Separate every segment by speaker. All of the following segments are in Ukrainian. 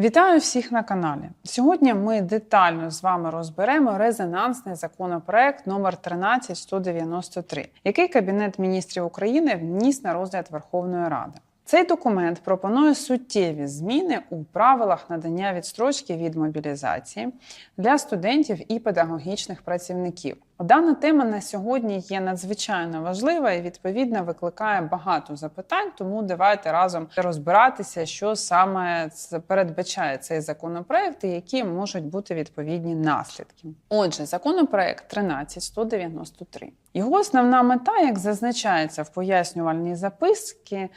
Speaker 1: Вітаю всіх на каналі. Сьогодні ми детально з вами розберемо резонансний законопроект номер 13193, який Кабінет міністрів України вніс на розгляд Верховної Ради. Цей документ пропонує суттєві зміни у правилах надання відстрочки від мобілізації для студентів і педагогічних працівників. Дана тема на сьогодні є надзвичайно важлива і відповідно викликає багато запитань. Тому давайте разом розбиратися, що саме передбачає цей законопроект і які можуть бути відповідні наслідки. Отже, законопроект 13193. Його основна мета, як зазначається в пояснювальній записці,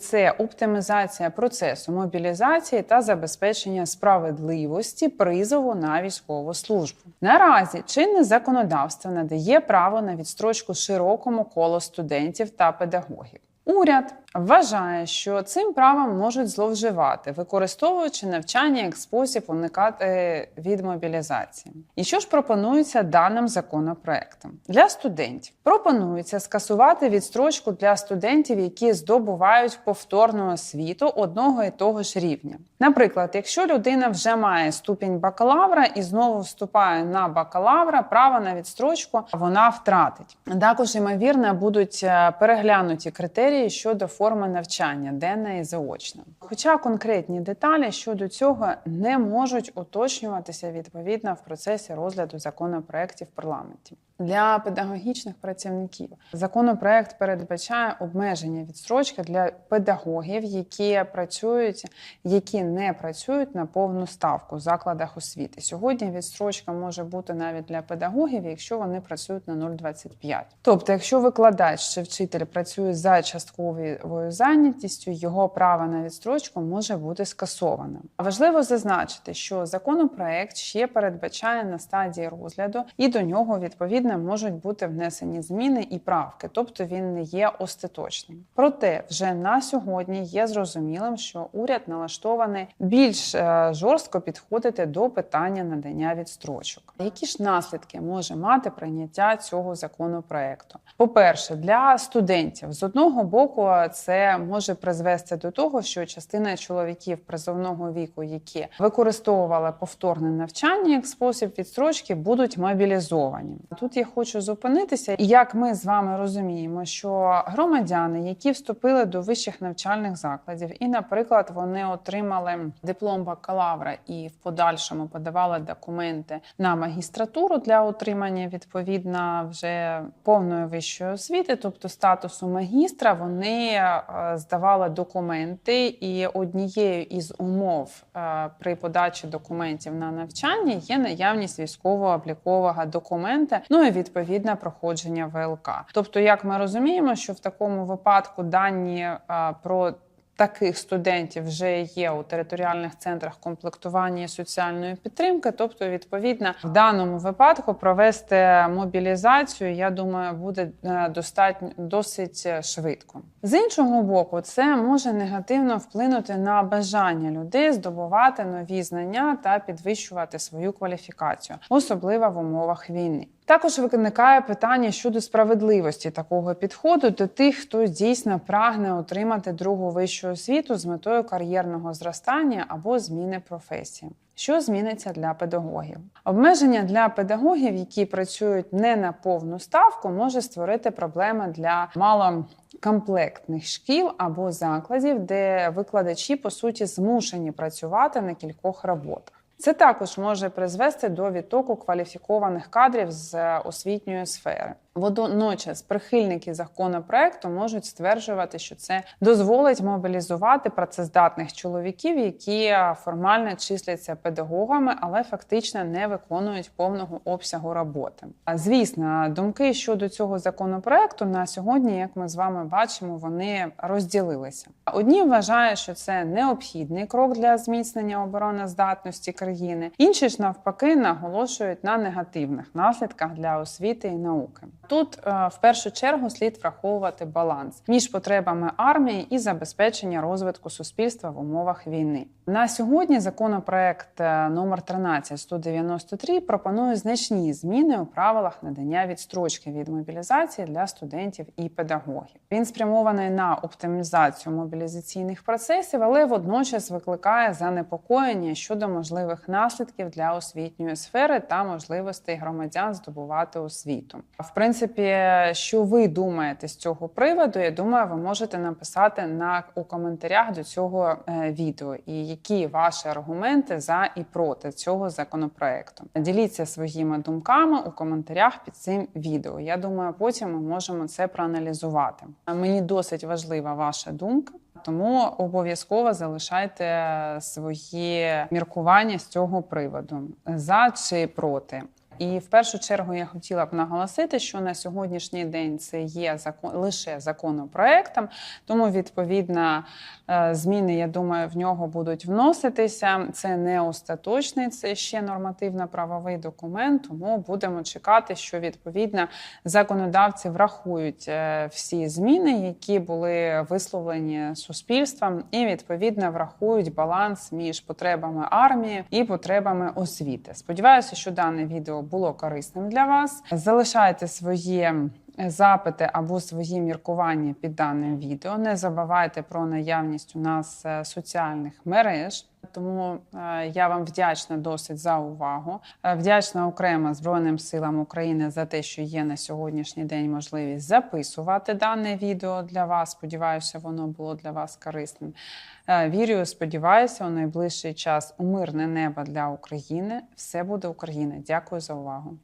Speaker 1: це оптимізація процесу мобілізації та забезпечення справедливості призову на військову службу. Наразі чинне законодавство надає право на відстрочку широкому колу студентів та педагогів. Уряд вважає, що цим правом можуть зловживати, використовуючи навчання як спосіб уникати від мобілізації. І що ж пропонується даним законопроектом для студентів? Пропонується скасувати відстрочку для студентів, які здобувають повторну освіту одного і того ж рівня. Наприклад, якщо людина вже має ступінь бакалавра і знову вступає на бакалавра, право на відстрочку вона втратить. Також ймовірно будуть е, переглянуті критерії щодо форми навчання, денна і заочна. Хоча конкретні деталі щодо цього не можуть уточнюватися відповідно в процесі розгляду законопроєктів в парламенті. Для педагогічних працівників законопроект передбачає обмеження відстрочки для педагогів, які працюють, які не працюють на повну ставку в закладах освіти. Сьогодні відстрочка може бути навіть для педагогів, якщо вони працюють на 0,25. Тобто, якщо викладач чи вчитель працює за частковою зайнятістю, його право на відстрочку може бути скасовано. Важливо зазначити, що законопроект ще передбачає на стадії розгляду і до нього відповідно відповідно можуть бути внесені зміни і правки, тобто він не є остаточним. Проте вже на сьогодні є зрозумілим, що уряд налаштований більш е, жорстко підходити до питання надання відстрочок. Які ж наслідки може мати прийняття цього законопроекту? По-перше, для студентів з одного боку це може призвести до того, що частина чоловіків призовного віку, які використовували повторне навчання як спосіб відстрочки, будуть мобілізовані. Тут я хочу зупинитися, і як ми з вами розуміємо, що громадяни, які вступили до вищих навчальних закладів, і, наприклад, вони отримали диплом бакалавра і в подальшому подавали документи на магістратуру для отримання відповідно вже повної вищої освіти, тобто статусу магістра, вони е, здавали документи, і однією із умов е, при подачі документів на навчання є наявність військово-облікового документа. Ну і відповідне проходження ВЛК. Тобто, як ми розуміємо, що в такому випадку дані про Таких студентів вже є у територіальних центрах комплектування і соціальної підтримки. Тобто, відповідно, в даному випадку провести мобілізацію, я думаю, буде е, достатньо досить швидко. З іншого боку, це може негативно вплинути на бажання людей здобувати нові знання та підвищувати свою кваліфікацію, особливо в умовах війни. Також виникає питання щодо справедливості такого підходу до тих, хто дійсно прагне отримати другу вищу освіту з метою кар'єрного зростання або зміни професії. Що зміниться для педагогів? Обмеження для педагогів, які працюють не на повну ставку, може створити проблеми для малокомплектних шкіл або закладів, де викладачі по суті змушені працювати на кількох роботах. Це також може призвести до відтоку кваліфікованих кадрів з освітньої сфери. Водночас прихильники законопроекту можуть стверджувати, що це дозволить мобілізувати працездатних чоловіків, які формально числяться педагогами, але фактично не виконують повного обсягу роботи. А звісно, думки щодо цього законопроекту на сьогодні, як ми з вами бачимо, вони розділилися. Одні вважають, що це необхідний крок для зміцнення обороноздатності країни, інші ж навпаки наголошують на негативних наслідках для освіти і науки. Тут е, в першу чергу слід враховувати баланс між потребами армії і забезпечення розвитку суспільства в умовах війни. На сьогодні законопроект е, номер 13193 пропонує значні зміни у правилах надання відстрочки від мобілізації для студентів і педагогів. Він спрямований на оптимізацію мобілізаційних процесів, але водночас викликає занепокоєння щодо можливих наслідків для освітньої сфери та можливостей громадян здобувати освіту. В принципі, що ви думаєте з цього приводу? Я думаю, ви можете написати на у коментарях до цього е, відео, і які ваші аргументи за і проти цього законопроекту. Діліться своїми думками у коментарях під цим відео. Я думаю, потім ми можемо це проаналізувати. Мені досить важлива ваша думка. Тому обов'язково залишайте свої міркування з цього приводу за чи проти. І в першу чергу я хотіла б наголосити, що на сьогоднішній день це є закон лише законопроектом, тому відповідно е, зміни, я думаю, в нього будуть вноситися. Це не остаточний, це ще нормативно-правовий документ. Тому будемо чекати, що відповідно законодавці врахують е, всі зміни, які були висловлені суспільством, і відповідно врахують баланс між потребами армії і потребами освіти. Сподіваюся, що дане відео було корисним для вас. Залишайте свої запити або свої міркування під даним відео. Не забувайте про наявність у нас е, соціальних мереж. Тому е, я вам вдячна досить за увагу. Е, Вдячна окремо Збройним силам України за те, що є на сьогоднішній день можливість записувати дане відео для вас. Сподіваюся, воно було для вас корисним. Е, Вірю, сподіваюся, у найближчий час у мирне небо для України. Все буде Україна. Дякую за увагу.